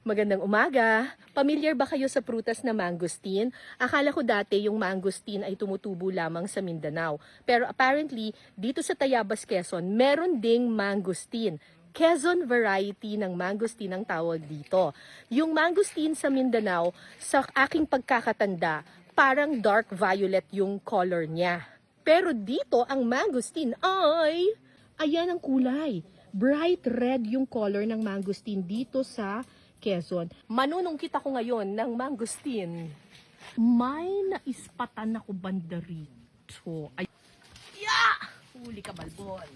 Magandang umaga! Pamilyar ba kayo sa prutas na mangosteen? Akala ko dati yung mangosteen ay tumutubo lamang sa Mindanao. Pero apparently, dito sa Tayabas, Quezon, meron ding mangosteen. Quezon variety ng mangosteen ang tawag dito. Yung mangosteen sa Mindanao, sa aking pagkakatanda, parang dark violet yung color niya. Pero dito, ang mangosteen ay... Ayan ang kulay. Bright red yung color ng mangosteen dito sa Quezon. Manunong kita ko ngayon ng mangosteen. May naispatan ako banda rito. Ay, yeah! Huli ka, balbon.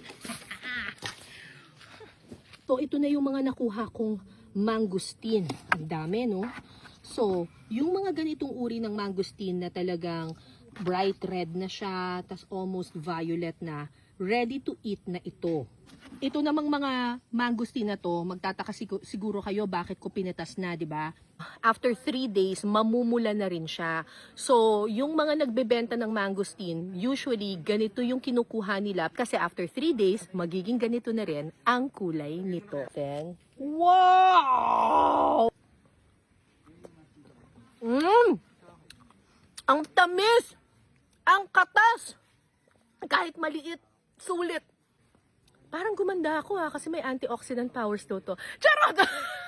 so, ito na yung mga nakuha kong mangosteen. Ang dami, no? So, yung mga ganitong uri ng mangosteen na talagang bright red na siya, tas almost violet na, ready to eat na ito. Ito namang mga mangosteen na to, magtataka sigu- siguro kayo bakit ko pinitas na, di ba? After 3 days, mamumula na rin siya. So, yung mga nagbebenta ng mangosteen, usually ganito yung kinukuha nila kasi after 3 days, magiging ganito na rin ang kulay nito. Then, wow! Mmm! Ang tamis! Ang katas! Kahit maliit, sulit. Parang gumanda ako ha, kasi may antioxidant powers daw to. Charot!